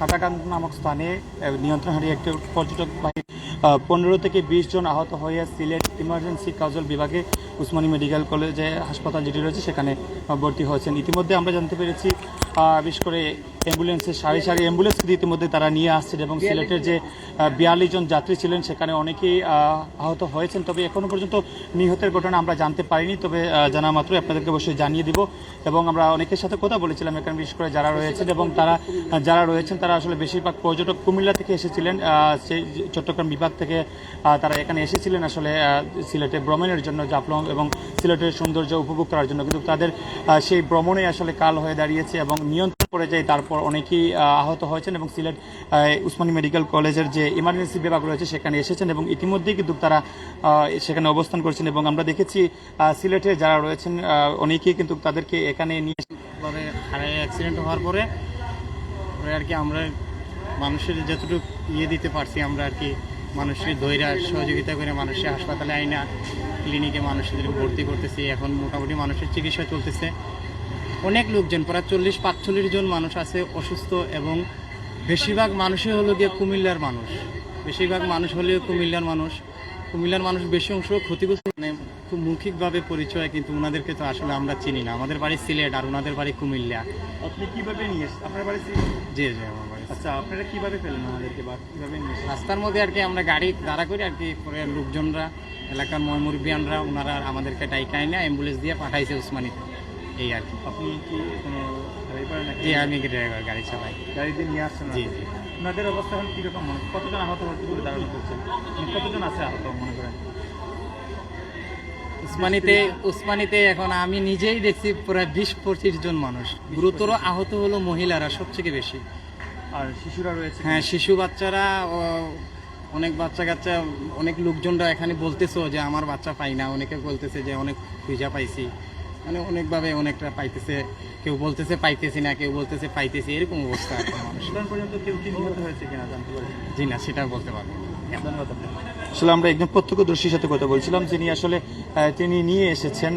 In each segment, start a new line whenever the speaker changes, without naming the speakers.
কাটাকান নামক স্থানে নিয়ন্ত্রণ হারিয়ে একটি পর্যটক বাহিনী পনেরো থেকে বিশ জন আহত হয়ে সিলেট ইমার্জেন্সি কাজল বিভাগে উসমানী মেডিকেল কলেজে হাসপাতাল যেটি রয়েছে, সেখানে ভর্তি হয়েছেন। ইতিমধ্যে আমরা জানতে পেরেছি বিশেষ করে অ্যাম্বুলেন্সের সারি সারি অ্যাম্বুলেন্স কিন্তু ইতিমধ্যে তারা নিয়ে আসছেন এবং সিলেটের যে বিয়াল্লিশ জন যাত্রী ছিলেন সেখানে অনেকেই আহত হয়েছেন। তবে এখনও পর্যন্ত নিহতের ঘটনা আমরা জানতে পারিনি। তবে জানা মাত্রই আপনাদেরকে অবশ্যই জানিয়ে দিব। এবং আমরা অনেকের সাথে কথা বলেছিলাম এখানে বিশেষ করে যারা রয়েছেন এবং তারা যারা রয়েছেন তারা আসলে বেশিরভাগ পর্যটক কুমিল্লা থেকে এসেছিলেন। সেই চট্টগ্রাম বিভাগ থেকে তারা এখানে এসেছিলেন আসলে সিলেটে ভ্রমণের জন্য জাফলং এবং সিলেটের সৌন্দর্য উপভোগ করার জন্য। কিন্তু তাদের সেই ভ্রমণে আসলে কাল হয়ে দাঁড়িয়েছে এবং নিয়ন্ত্রণ করে যায়, তারপর অনেকেই আহত হয়েছেন এবং সিলেট উসমানী মেডিকেল কলেজের যে ইমার্জেন্সি বিভাগ রয়েছে সেখানে এসেছেন এবং ইতিমধ্যেই কিন্তু তারা সেখানে অবস্থান করছেন এবং আমরা দেখেছি সিলেটে যারা রয়েছেন অনেকেই কিন্তু তাদেরকে এখানে নিয়ে
অ্যাক্সিডেন্ট হওয়ার পরে পরে আর কি আমরা মানুষের যতটুকু ইয়ে দিতে পারছি, আমরা আর কি মানুষের ধৈর্য, সহযোগিতা করে মানুষের হাসপাতালে আইনা ক্লিনিকে মানুষদের ভর্তি করতেছি। এখন মোটামুটি মানুষের চিকিৎসা চলতেছে। অনেক লোকজন প্রায় চল্লিশ পাঁচচল্লিশ জন মানুষ আছে অসুস্থ এবং বেশিরভাগ মানুষই হলো গিয়ে কুমিল্লার মানুষ। বেশিরভাগ মানুষ হলেও কুমিল্লার মানুষ। কুমিল্লার মানুষ বেশি অংশ ক্ষতিগ্রস্ত মানে খুব মৌখিকভাবে পরিচয় কিন্তু ওনাদেরকে তো আসলে আমরা চিনি না। আমাদের বাড়ি সিলেট আর ওনাদের বাড়ি কুমিল্লা।
আপনি কীভাবে নিয়ে আপনার বাড়ি
জি জি আমার বাড়ি
আচ্ছা আপনারা কীভাবে পেলেন আমাদেরকে বা কীভাবে নিয়ে
রাস্তার মধ্যে আর কি আমরা গাড়ি দাঁড়া করি আর কি পরে লোকজনরা এলাকার ময়মুরবিয়ানরা ওনারা আমাদেরকে ডাইকাই না অ্যাম্বুলেন্স দিয়ে পাঠাইছে উসমানিতে। এই আর কি।
আপনি কি কোনো ড্রাইভার নাকি?
জি আমি ড্রাইভার গাড়ি চালাই।
গাড়িতে নিয়ে আসছেন
জি জি।
ওনাদের অবস্থা এখন কীরকম? মনে কতজন আহত হচ্ছে বলে ধারণা করছেন? মানে কতজন আছে আহত মনে করেন?
উসমানিতে উসমানিতে এখন আমি নিজেই দেখছি প্রায় বিশ পঁচিশ জন মানুষ। গুরুতর আহত হলো মহিলারা সবথেকে বেশি।
আর শিশুরা রয়েছে?
হ্যাঁ শিশু বাচ্চারা অনেক বাচ্চা কাচ্চা অনেক লোকজনরা এখানে বলতেছো যে আমার বাচ্চা পাই না। অনেকে বলতেছে যে অনেক খুঁজা পাইছি। মানে অনেকভাবে অনেকটা পাইতেছে কেউ বলতেছে পাইতেছি না কেউ বলতেছে পাইতেছি এরকম অবস্থা। আর কি মানুষ
এখন পর্যন্ত কেউ কি নিহত হয়েছে কিনা জানতে পারছি
জি না সেটা বলতে পারব
আপনাকে। আসলে আমরা একজন প্রত্যক্ষদর্শীর সাথে কথা বলছিলাম যিনি আসলে তিনি নিয়ে এসেছেন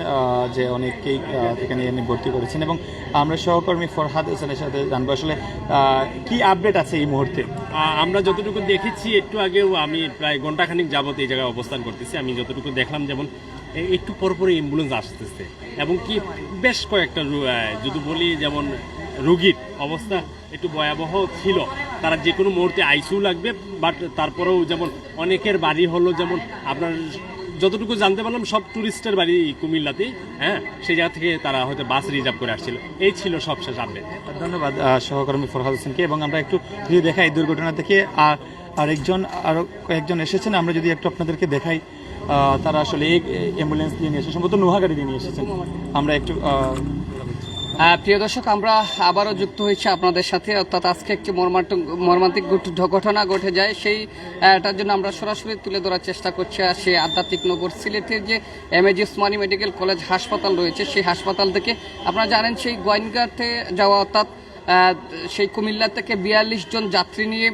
যে অনেককেই এখানে এনে ভর্তি করেছেন এবং আমরা সহকর্মী ফরহাদ হোসেনের সাথে জানব আসলে আহ, কি আপডেট আছে এই মুহূর্তে?
আমরা যতটুকু দেখেছি একটু আগেও আমি প্রায় ঘন্টাখানিক যাবত এই জায়গায় অবস্থান করতেছি। আমি যতটুকু দেখলাম যেমন একটু পরপরই অ্যাম্বুলেন্স আসতেছে। এবং কি বেশ কয়েকটা যদি বলি যেমন রোগীর অবস্থা একটু ভয়াবহ ছিল। তারা যে কোনো মুহূর্তে আইসিউ লাগবে, বাট তারপরেও যেমন অনেকের বাড়ি হলো, যেমন আপনার যতটুকু জানতে পারলাম, সব ট্যুরিস্টের বাড়ি কুমিল্লাতে হ্যাঁ? সেই জায়গা থেকে তারা হয়তো বাস রিজার্ভ করে আসছিল। এই ছিল সবশেষ আপডেট।
ধন্যবাদ সহকর্মী ফরহাদ হোসেনকে। এবং আমরা একটু যদি দেখাই দুর্ঘটনা থেকে আর আরেকজন আরও কয়েকজন এসেছেন। আমরা যদি একটু আপনাদেরকে দেখাই তারা আসলে এই অ্যাম্বুলেন্স দিয়ে নিয়ে এসেছেন সম্ভবত নোহা গাড়ি দিয়ে নিয়ে এসেছেন। আমরা একটু
প্রিয় দর্শক, আমরা আবারও যুক্ত হয়েছি আপনাদের সাথে। অর্থাৎ আজকে একটি মর্মান্তিক ঘটনা ঘটে যায়। সেই তার জন্য আমরা সরাসরি তুলে ধরার চেষ্টা করছি। আর সেই আধ্যাত্মিক নগর সিলেটের যে M AG Osmani medical college হাসপাতাল রয়েছে, সেই হাসপাতাল থেকে আপনারা জানেন, সেই গোয়েনগাতে যাওয়া, অর্থাৎ সেই কুমিল্লা থেকে বিয়াল্লিশ জন যাত্রী নিয়ে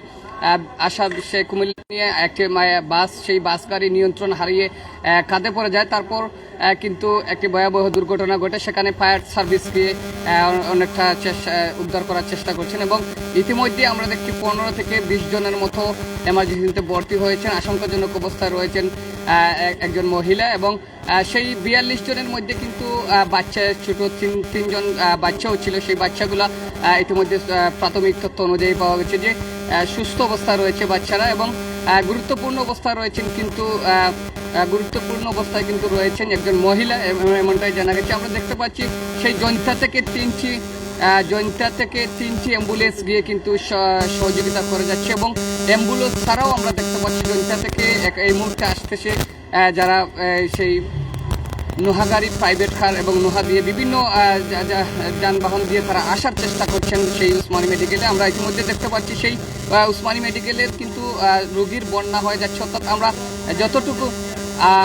আসা সে কুমিল্লা নিয়ে একটি বাস, সেই বাস গাড়ি নিয়ন্ত্রণ হারিয়ে কাঁধে পড়ে যায়। তারপর কিন্তু একটি ভয়াবহ দুর্ঘটনা ঘটে। সেখানে ফায়ার সার্ভিসকে অনেকটা উদ্ধার করার চেষ্টা করছেন এবং ইতিমধ্যে আমরা দেখছি পনেরো থেকে বিশ জনের মতো এমার্জেন্সিতে ভর্তি হয়েছেন। আশঙ্কাজনক অবস্থায় রয়েছেন একজন মহিলা এবং সেই বিয়াল্লিশ জনের মধ্যে কিন্তু বাচ্চা, ছোট তিন, তিনজন বাচ্চাও ছিল। সেই বাচ্চাগুলা ইতিমধ্যে প্রাথমিক তথ্য অনুযায়ী পাওয়া গেছে যে সুস্থ অবস্থায় রয়েছে বাচ্চারা এবং গুরুত্বপূর্ণ অবস্থায় রয়েছেন কিন্তু গুরুত্বপূর্ণ অবস্থায় কিন্তু রয়েছেন একজন মহিলা এম- এমনটাই জানা গেছে। আমরা দেখতে পাচ্ছি সেই জৈন্তা থেকে তিনটি জৈন্তা থেকে তিনটি অ্যাম্বুলেন্স গিয়ে কিন্তু সহযোগিতা করে যাচ্ছে এবং অ্যাম্বুলেন্স ছাড়াও আমরা দেখতে পাচ্ছি জৈন্তা থেকে এই মুহূর্তে আসতেছে যারা সেই নোহা গাড়ি প্রাইভেট কার এবং নোহা দিয়ে বিভিন্ন যানবাহন দিয়ে তারা আসার চেষ্টা করছেন সেই উসমানী মেডিকেলে আমরা ইতিমধ্যে দেখতে পাচ্ছি সেই উসমানী মেডিকেলের কিন্তু রোগীর বন্যা হয়ে যাচ্ছে। অর্থাৎ আমরা যতটুকু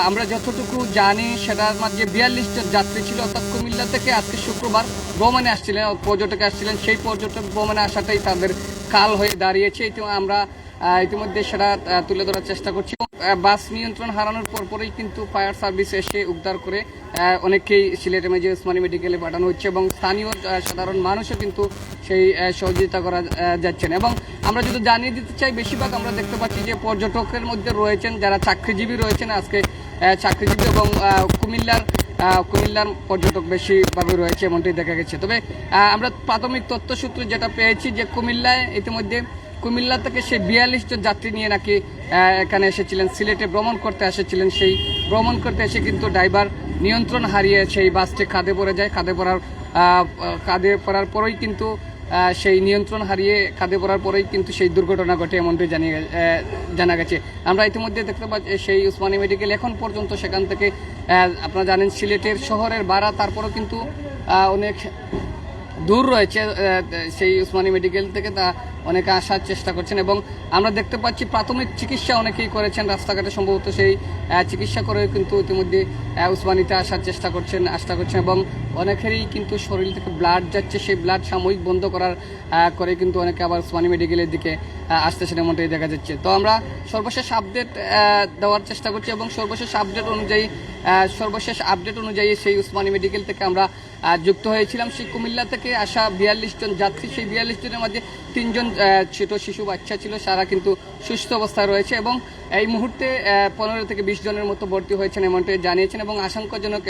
আমরা যতটুকু জানি সেটার মাঝে বিয়াল্লিশ জন যাত্রী ছিল। অর্থাৎ কুমিল্লা থেকে আজকে শুক্রবার ভ্রমণে আসছিলেন, পর্যটকে আসছিলেন। সেই পর্যটক ভ্রমণে আসাটাই তাদের কাল হয়ে দাঁড়িয়েছে। আমরা ইতিমধ্যে সেটা তুলে ধরার চেষ্টা করছি। বাস নিয়ন্ত্রণ হারানোর পরপরই কিন্তু ফায়ার সার্ভিস এসে উদ্ধার করে অনেকেই সিলেট এমএজি উসমানী মেডিকেলে পাঠানো হচ্ছে এবং স্থানীয় সাধারণ মানুষও কিন্তু সেই সহযোগিতা করা আহ, যাচ্ছে না। এবং আমরা যদি জানিয়ে দিতে চাই বেশিরভাগ আমরা দেখতে পাচ্ছি যে পর্যটকের মধ্যে রয়েছেন যারা চাকরিজীবী রয়েছেন আজকে চাকরিজীবী এবং কুমিল্লার কুমিল্লার পর্যটক বেশিভাবে রয়েছে এমনটাই দেখা গেছে। তবে আমরা প্রাথমিক তথ্য সূত্রে যেটা পেয়েছি যে কুমিল্লায় ইতিমধ্যে কুমিল্লা থেকে সেই বিয়াল্লিশ জন যাত্রী নিয়ে নাকি এখানে এসেছিলেন, সিলেটে ভ্রমণ করতে এসেছিলেন সেই ভ্রমণ করতে এসে কিন্তু ড্রাইভার নিয়ন্ত্রণ হারিয়ে সেই বাসটি খাদে পড়ে যায়। খাদে পড়ার কাঁধে পড়ার পরেই কিন্তু সেই নিয়ন্ত্রণ হারিয়ে কাঁধে পড়ার পরেই কিন্তু সেই দুর্ঘটনা ঘটে এমনটি জানিয়ে জানা গেছে। আমরা ইতিমধ্যে দেখতে পাচ্ছি সেই উসমানী মেডিকেল এখন পর্যন্ত সেখান থেকে আপনারা জানেন সিলেটের শহরের ভাড়া, তারপরেও কিন্তু অনেক দূর রয়েছে সেই উসমানী মেডিকেল থেকে তা অনেকে আসার চেষ্টা করছেন এবং আমরা দেখতে পাচ্ছি প্রাথমিক চিকিৎসা অনেকেই করেছেন। রাস্তাঘাটে সম্ভবত সেই চিকিৎসা করে কিন্তু ইতিমধ্যে উসমানিতে আসার চেষ্টা করছেন, আশা করছেন এবং অনেকেরই কিন্তু শরীর থেকে ব্লাড যাচ্ছে। সেই ব্লাড সাময়িক বন্ধ করার করে কিন্তু অনেকে আবার উসমানী মেডিকেলের দিকে আহ, আসতেছেন এমনটাই দেখা যাচ্ছে। তো আমরা সর্বশেষ আপডেট দেওয়ার চেষ্টা করছি এবং সর্বশেষ আপডেট অনুযায়ী সর্বশেষ আপডেট অনুযায়ী সেই উসমানী মেডিকেল থেকে আমরা যুক্ত হয়েছিলাম। সেই কুমিল্লা থেকে আসা বিয়াল্লিশ জন যাত্রী সেই বিয়াল্লিশ জনের মধ্যে তিনজন ছোট শিশু বাচ্চা ছিল। সারা কিন্তু সুস্থ অবস্থায় রয়েছে এবং এই মুহূর্তে পনেরো থেকে বিশ জনের মতো ভর্তি হয়েছেন এমনটাই জানিয়েছেন এবং আশঙ্কাজনক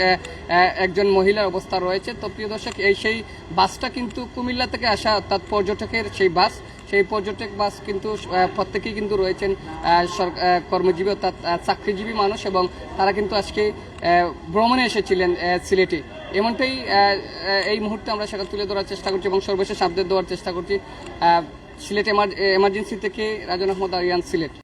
একজন মহিলার অবস্থা রয়েছে। তো প্রিয় দর্শক এই সেই বাসটা কিন্তু কুমিল্লা থেকে আসা অর্থাৎ পর্যটকের সেই বাস। সেই পর্যটক বাস কিন্তু প্রত্যেকেই কিন্তু রয়েছেন কর্মজীবী অর্থাৎ চাকরিজীবী মানুষ এবং তারা কিন্তু আজকে ভ্রমণে এসেছিলেন সিলেটে। এমনটাই এই মুহূর্তে আমরা সেটা তুলে ধরার চেষ্টা করছি এবং সর্বশেষ আপডেট দেওয়ার চেষ্টা করছি সিলেট এমার্জেন্সি থেকে রাজন আহমদ আরিয়ান, সিলেট।